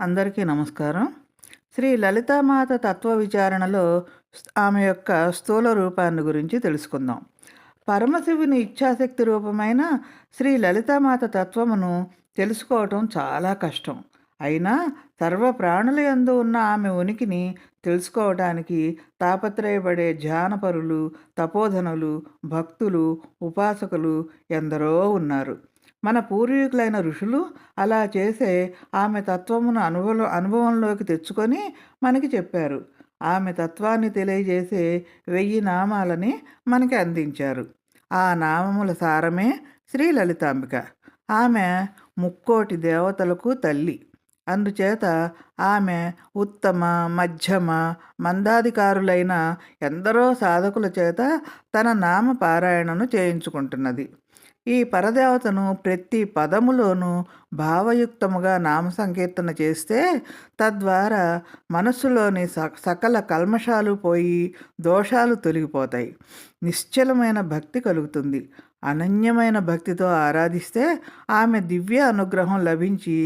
అందరికీ నమస్కారం. శ్రీ లలితామాత తత్వ విచారణలో ఆమె యొక్క స్థూల రూపాన్ని గురించి తెలుసుకుందాం. పరమశివుని ఇచ్ఛాశక్తి రూపమైన శ్రీ లలితామాత తత్వమును తెలుసుకోవటం చాలా కష్టం. అయినా సర్వ ప్రాణుల యందు ఉన్న ఆమె ఉనికిని తెలుసుకోవటానికి తాపత్రయపడే ధ్యానపరులు తపోధనులు భక్తులు ఉపాసకులు ఎందరో ఉన్నారు. మన పూర్వీకులైన ఋషులు అలా చేసే ఆమె తత్వమును అనుభవం అనుభవంలోకి తెచ్చుకొని మనకి చెప్పారు. ఆమె తత్వాన్ని తెలియజేసే వెయ్యి నామాలని మనకి అందించారు. ఆ నామముల సారమే శ్రీ లలితాంబిక. ఆమె ముక్కోటి దేవతలకు తల్లి. అందుచేత ఆమె ఉత్తమ మధ్యమ మందాధికారులైన ఎందరో సాధకుల చేత తన నామ పారాయణను చేయించుకుంటున్నది. ఈ పరదేవతను ప్రతి పదములోనూ భావయుక్తముగా నామ సంకీర్తన చేస్తే తద్వారా మనస్సులోని సకల కల్మషాలు పోయి దోషాలు తొలగిపోతాయి. నిశ్చలమైన భక్తి కలుగుతుంది. అనన్యమైన భక్తితో ఆరాధిస్తే ఆమె దివ్య అనుగ్రహం లభించి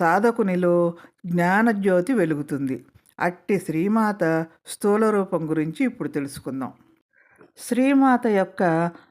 సాధకునిలో జ్ఞానజ్యోతి వెలుగుతుంది. అట్టి శ్రీమాత స్థూల రూపం గురించి ఇప్పుడు తెలుసుకుందాం. శ్రీమాత యొక్క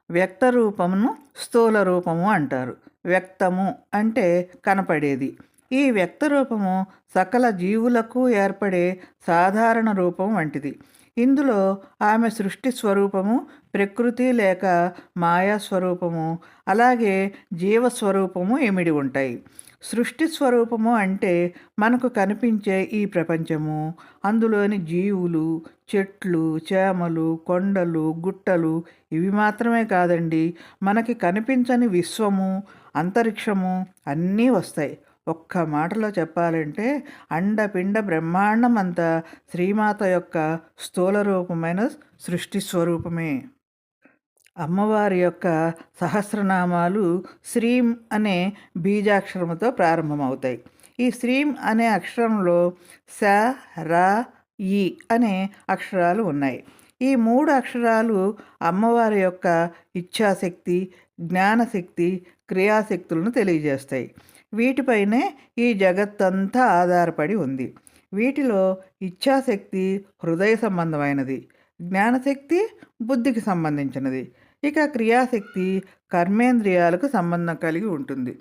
వ్యక్త రూపమును స్థూల రూపము అంటారు. వ్యక్తము అంటే కనపడేది. ఈ వ్యక్త రూపము సకల జీవులకు ఏర్పడే సాధారణ రూపం వంటిది. ఇందులో ఆమె సృష్టి స్వరూపము ప్రకృతి లేక మాయా స్వరూపము అలాగే జీవస్వరూపము ఇమిడి ఉంటాయి. సృష్టి స్వరూపము అంటే మనకు కనిపించే ఈ ప్రపంచము. అందులోని జీవులు చెట్లు చేమలు కొండలు గుట్టలు ఇవి మాత్రమే కాదండి. మనకి కనిపించని విశ్వము అంతరిక్షము అన్నీ వస్తాయి. ఒక్క మాటలో చెప్పాలంటే అండపిండ బ్రహ్మాండం అంతా శ్రీమాత యొక్క స్థూల రూపమైన సృష్టి స్వరూపమే. అమ్మవారి యొక్క సహస్రనామాలు శ్రీం అనే బీజాక్షరముతో ప్రారంభమవుతాయి. ఈ శ్రీం అనే అక్షరంలో స ర ఈ అనే అక్షరాలు ఉన్నాయి. ఈ మూడు అక్షరాలు అమ్మవారి యొక్క ఇచ్ఛాశక్తి జ్ఞానశక్తి క్రియాశక్తులను తెలియజేస్తాయి. వీటిపైనే ఈ జగత్తంతా ఆధారపడి ఉంది. వీటిలో ఇచ్ఛాశక్తి హృదయ సంబంధమైనది జ్ఞానశక్తి బుద్ధికి సంబంధించినది ఇక క్రియాశక్తి కర్మేంద్రియాలకు సంబంధం కలిగి ఉంటుంది.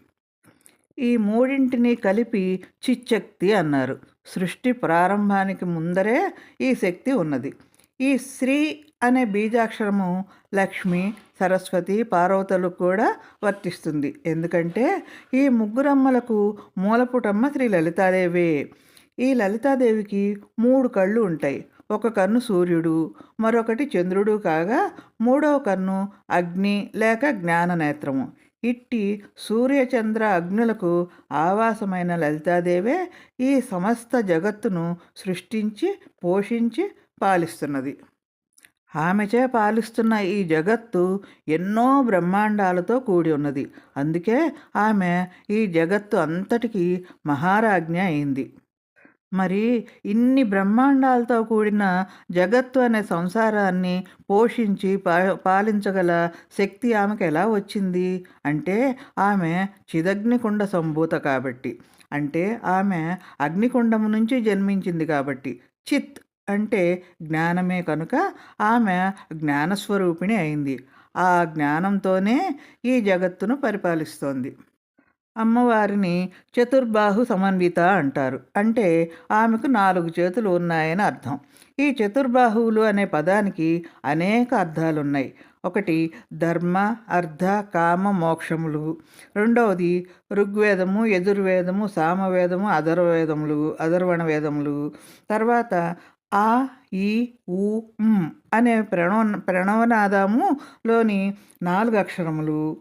ఈ మూడింటిని కలిపి చిచ్చక్తి అన్నారు. సృష్టి ప్రారంభానికి ముందరే ఈ శక్తి ఉన్నది. ఈ శ్రీ అనే బీజాక్షరము లక్ష్మి సరస్వతి పార్వతులకు కూడా వర్తిస్తుంది. ఎందుకంటే ఈ ముగ్గురమ్మలకు మూలపుటమ్మ శ్రీ లలితాదేవే. ఈ లలితాదేవికి మూడు కళ్ళు ఉంటాయి. ఒక కన్ను సూర్యుడు మరొకటి చంద్రుడు కాగా మూడవ కన్ను అగ్ని లేక జ్ఞాన నేత్రము. ఇట్టి సూర్యచంద్ర అగ్నులకు ఆవాసమైన లలితాదేవే ఈ సమస్త జగత్తును సృష్టించి పోషించి పాలిస్తున్నది. ఆమెచే పాలిస్తున్న ఈ జగత్తు ఎన్నో బ్రహ్మాండాలతో కూడి ఉన్నది. అందుకే ఆమె ఈ జగత్తు అంతటికీ మహారాజ్ఞ అయింది. మరి ఇన్ని బ్రహ్మాండాలతో కూడిన జగత్తు అనే సంసారాన్ని పోషించి పా పాలించగల శక్తి ఆమెకు ఎలా వచ్చింది? అంటే ఆమె చిదగ్నికుండ సంభూత కాబట్టి. అంటే ఆమె అగ్నికుండము నుంచి జన్మించింది కాబట్టి. చిత్ అంటే జ్ఞానమే కనుక ఆమె జ్ఞానస్వరూపిణి అయింది. ఆ జ్ఞానంతోనే ఈ జగత్తును పరిపాలిస్తోంది. అమ్మవారిని చతుర్బాహు సమన్విత అంటారు. అంటే ఆమెకు నాలుగు చేతులు ఉన్నాయని అర్థం. ఈ చతుర్బాహువులు అనే పదానికి అనేక అర్థాలున్నాయి. ఒకటి ధర్మ అర్ధ కామ మోక్షములు. రెండవది ఋగ్వేదము యజుర్వేదము సామవేదము అధర్వేదములు అధర్వణ వేదములు తర్వాత ఆ ఈ ఊ అనే ప్రణవ ప్రణవనాదములోని నాలుగు అక్షరములు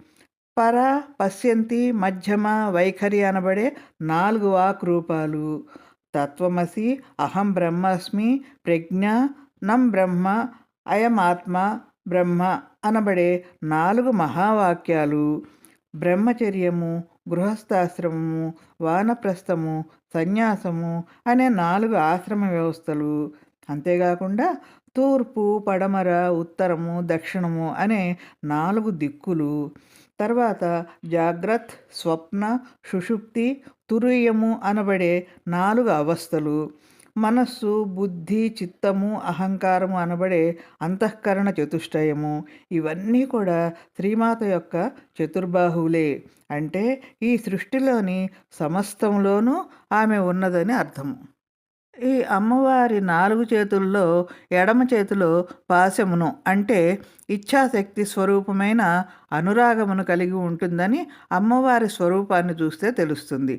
పర పశ్యంతి మధ్యమ వైఖరి అనబడే నాలుగు వాక్ రూపాలు తత్వమసి అహం బ్రహ్మాస్మి ప్రజ్ఞ నం బ్రహ్మ అయం ఆత్మ బ్రహ్మ అనబడే నాలుగు మహావాక్యాలు. బ్రహ్మచర్యము గృహస్థాశ్రమము వానప్రస్థము సన్యాసము అనే నాలుగు ఆశ్రమ వ్యవస్థలు. అంతేకాకుండా తూర్పు పడమర ఉత్తరము దక్షిణము అనే నాలుగు దిక్కులు. తర్వాత జాగ్రత్ స్వప్న సుషుప్తి తురీయము అనబడే నాలుగు అవస్థలు. మనస్సు బుద్ధి చిత్తము అహంకారము అనబడే అంతఃకరణ చతుష్టయము. ఇవన్నీ కూడా శ్రీమాత యొక్క చతుర్బాహువులే. అంటే ఈ సృష్టిలోని సమస్తంలోనూ ఆమె ఉన్నదని అర్థము. ఈ అమ్మవారి నాలుగు చేతుల్లో ఎడమ చేతిలో పాశమును అంటే ఇచ్ఛాశక్తి స్వరూపమైన అనురాగమును కలిగి ఉంటుందని అమ్మవారి స్వరూపాన్ని చూస్తే తెలుస్తుంది.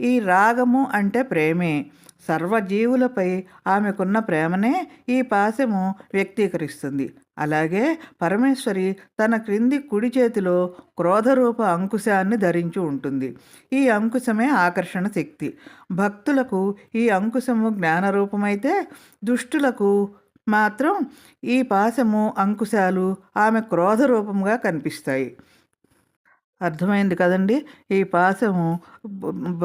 ఈ రాగము అంటే ప్రేమే. సర్వజీవులపై ఆమెకున్న ప్రేమనే ఈ పాశము వ్యక్తీకరిస్తుంది. అలాగే పరమేశ్వరి తన క్రింది కుడి చేతిలో క్రోధరూప అంకుశాన్ని ధరించి ఉంటుంది. ఈ అంకుశమే ఆకర్షణ శక్తి. భక్తులకు ఈ అంకుశము జ్ఞానరూపమైతే దుష్టులకు మాత్రం ఈ పాశము అంకుశాలు ఆమె క్రోధరూపంగా కనిపిస్తాయి. అర్థమైంది కదండి. ఈ పాశము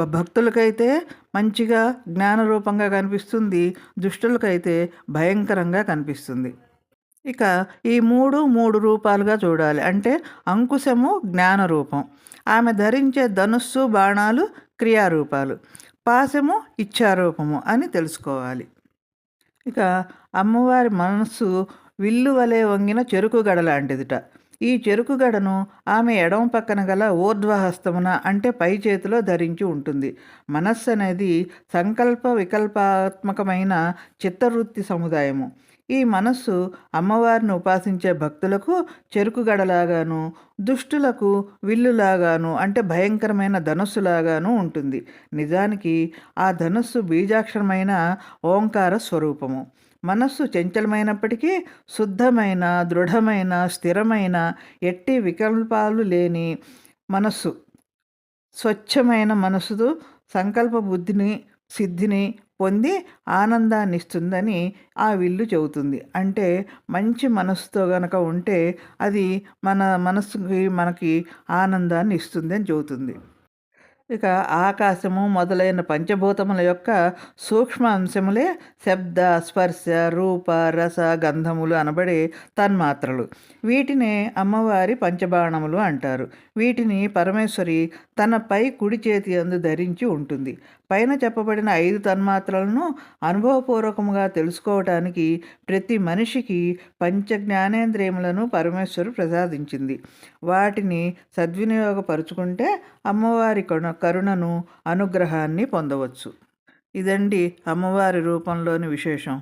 భక్తులకైతే మంచిగా జ్ఞానరూపంగా కనిపిస్తుంది. దుష్టులకైతే భయంకరంగా కనిపిస్తుంది. ఇక ఈ మూడు మూడు రూపాలుగా చూడాలి. అంటే అంకుశము జ్ఞాన రూపం ఆమె ధరించే ధనుస్సు బాణాలు క్రియారూపాలు. పాశము ఇచ్చారూపము అని తెలుసుకోవాలి. ఇక అమ్మవారి మనస్సు విల్లు వలె వంగిన చెరుకు గడ లాంటిదిట. ఈ చెరుకు గడను ఆమె ఎడమ పక్కన గల ఊర్ధ్వహస్తమున అంటే పై చేతిలో ధరించి ఉంటుంది. మనస్సు అనేది సంకల్ప వికల్పాత్మకమైన చిత్తవృత్తి సముదాయము. ఈ మనస్సు అమ్మవారిని ఉపాసించే భక్తులకు చెరుకుగడలాగాను దుష్టులకు విల్లులాగాను అంటే భయంకరమైన ధనుస్సులాగాను ఉంటుంది. నిజానికి ఆ ధనుస్సు బీజాక్షరమైన ఓంకార స్వరూపము. మనస్సు చంచలమైనప్పటికీ శుద్ధమైన దృఢమైన స్థిరమైన ఎట్టి వికల్పాలు లేని మనస్సు. స్వచ్ఛమైన మనస్సుతో సంకల్ప బుద్ధిని సిద్ధిని పొంది ఆనందాన్ని ఇస్తుందని ఆ విల్లు చెబుతుంది. అంటే మంచి మనసుతో గనక ఉంటే అది మన మనస్సుకి మనకి ఆనందాన్ని ఇస్తుంది అని చెబుతుంది. ఇక ఆకాశము మొదలైన పంచభూతముల యొక్క సూక్ష్మ అంశములే శబ్ద స్పర్శ రూప రస గంధములు అనబడే తన్మాత్రలు. వీటినే అమ్మవారి పంచబాణములు అంటారు. వీటిని పరమేశ్వరి తన పై కుడి చేతి అందు ధరించి ఉంటుంది. పైన చెప్పబడిన ఐదు తన్మాత్రలను అనుభవపూర్వకముగా తెలుసుకోవటానికి ప్రతి మనిషికి పంచ జ్ఞానేంద్రియములను పరమేశ్వరు ప్రసాదించింది. వాటిని సద్వినియోగపరుచుకుంటే అమ్మవారి కరుణను అనుగ్రహాన్ని పొందవచ్చు. ఇదండి అమ్మవారి రూపంలోని విశేషం.